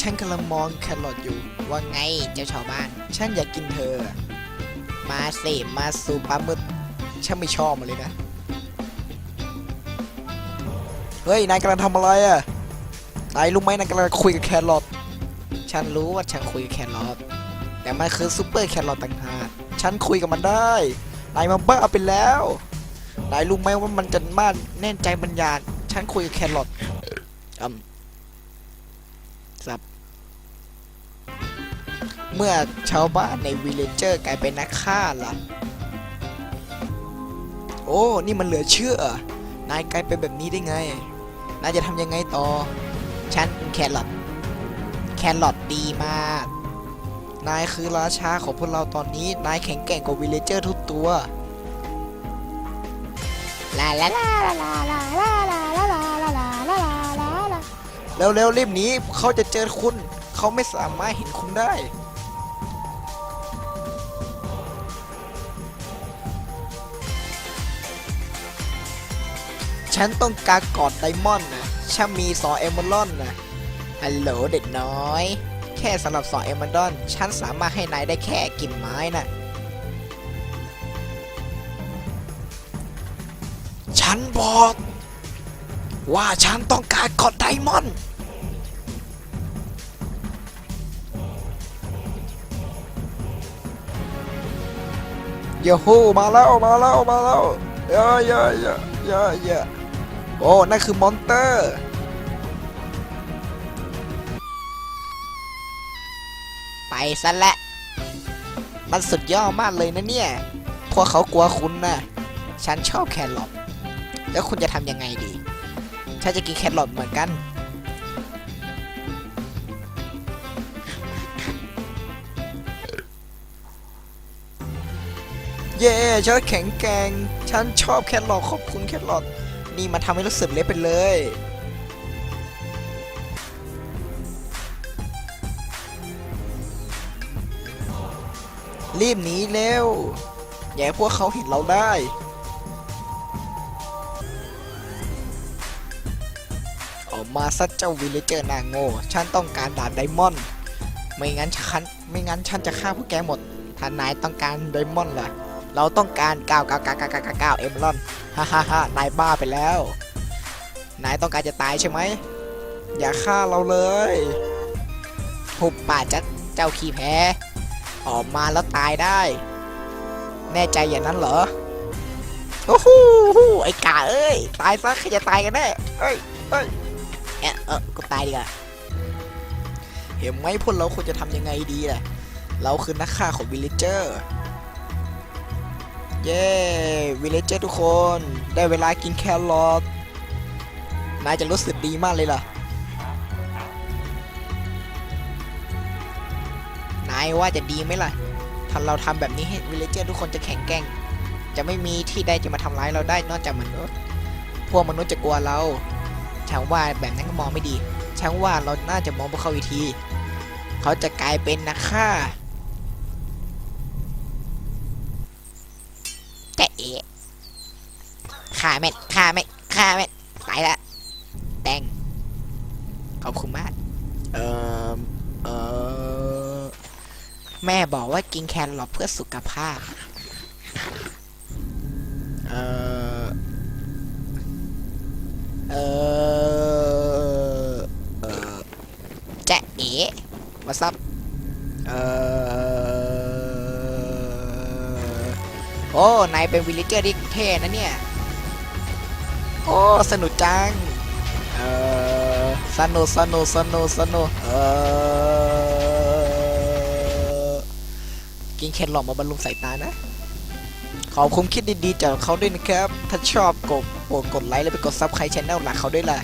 ฉันกำลังมองแครอทอยู่ ว่าไงเจ้าชาวบ้าน ฉันอยากกินเธอ มาสิมาสู่ปลาหมึกฉันไม่ชอบมันเลยนะ เฮ้ย นายกำลังทำอะไรอะนายรู้ไหมนายกำลังคุยกับแครอท ฉันรู้ว่าฉันคุยกับแครอท แต่มันคือซูเปอร์แครอทต่างหากฉันคุยกับมันได้ นายมาบ้าไปแล้ว นายรู้ไหมว่ามันจะมาแน่นใจบัญญาฉันคุยกับแครอทอืมสับ เมื่อชาวบ้านในวิลเลเจอร์กลายเป็นนักฆ่าล่ะ โอ้ นี่มันเหลือเชื่อ นายกลายเป็นแบบนี้ได้ไง นายจะทำยังไงต่อ ฉันแครอทแครอทดีมาก นายคือราชาของพวกเราตอนนี้ นายแข็งแกร่งกว่าวิลเลเจอร์ทุกตัว ลาลาลาลาลาลาลาลาลาลาลาลาลาลาลาเร็วรีบหนีเขาจะเจอคุณ เขาไม่สามารถเห็นคุณได้ ฉันต้องการกอดไดมอนด์นะฉันมีสอเอมอรอนนะฮัลโหลเด็กน้อย แค่สำหรับสอเอมอรอนฉันสามารถให้นายได้แค่กิ่งไม้นะฉันบอกว่าฉันต้องการกอดไดมอนด์โยโฮมาแล้วมาแล้วมาแล้วเยอะเยอะเยอะเยอะเยอะ โอ้นั่นคือมอนเตอร์ ไปซะและ มันสุดยอดมากเลยนะเนี่ย พวกเขากลัวคุณนะ ฉันชอบแครอทแล้วคุณจะทำยังไงดี ฉันจะกินแครอทเหมือนกัน เย้ฉันแข็งแกร่ง ฉันชอบแครอทขอบคุณแครอท นี่มาทำให้รู้สึกเละไปเลย รีบหนีเร็ว อย่าให้พวกเขาเห็นเราได้ออกมาซะเจ้าวิลเลเจอร์นางโง่ ฉันต้องการดาบไดมอนด์ ไม่งั้นฉัน ไม่งั้นฉันจะฆ่าพวกแกหมด ถ้านายต้องการไดมอนด์ล่ะ เราต้องการ9 9 9 9 9 9 9เอมลอนฮ่าฮ่าฮ่านายบ้าไปแล้ว นายต้องการจะตายใช่ไหม อย่าฆ่าเราเลยหุบป่ากจะเจ้าขี้แพ้ ออกมาแล้วตายได้ แน่ใจอย่างนั้นเหรอ โอ้โหไอ้กาเอ้ย ตายซะใครจะตายกันแน่เอ้ยเอ้ยเอะเออกูตายดีกว่าเห็นไหมพวกเราควรจะทำยังไงดีล่ะ เราคือนักฆ่าของวิลเลเจอร์ เย้วิลเลเจอร์ทุกคน ได้เวลากินแครอทนายจะรู้สึกดีมากเลยล่ะ นายว่าจะดีไหมล่ะ ถ้าเราทำแบบนี้ให้วิลเลเจอร์ทุกคนจะแข็งแกร่ง จะไม่มีที่ใดจะมาทำร้ายเราได้นอกจากมนุษย์ พวกมนุษย์จะกลัวเราฉันว่าแบบนั้นก็มองไม่ดีฉันว่าเราน่าจะมองพวกเขาวิธีเขาจะกลายเป็นนักฆ่า แต่เอ๋ฆ่าแม่นฆ่าแม่นฆ่าแม่นตายละแตงขอบคุณมากเอ่อเอ่อแม่บอกว่ากินแครอทเพื่อสุขภาพ เอ่อเอ่อเอ่อแจ๊ะเอ๋มาซับเอ่อ โอ้นายเป็นวิลเลเจอร์ที่เท่นะเนี่ย โอ้ สนุกจัง เอ่อสนุกสนุกสนุกสนุกเอ่อกินแครอทมาบำรุสายตานะ ขอบคุณคิดดีๆจากเขาด้วยนะครับ ถ้าชอบกดโปรดกดไลค์แล้วไปกดซับใครชแนลหลักเขาด้วยล่ะ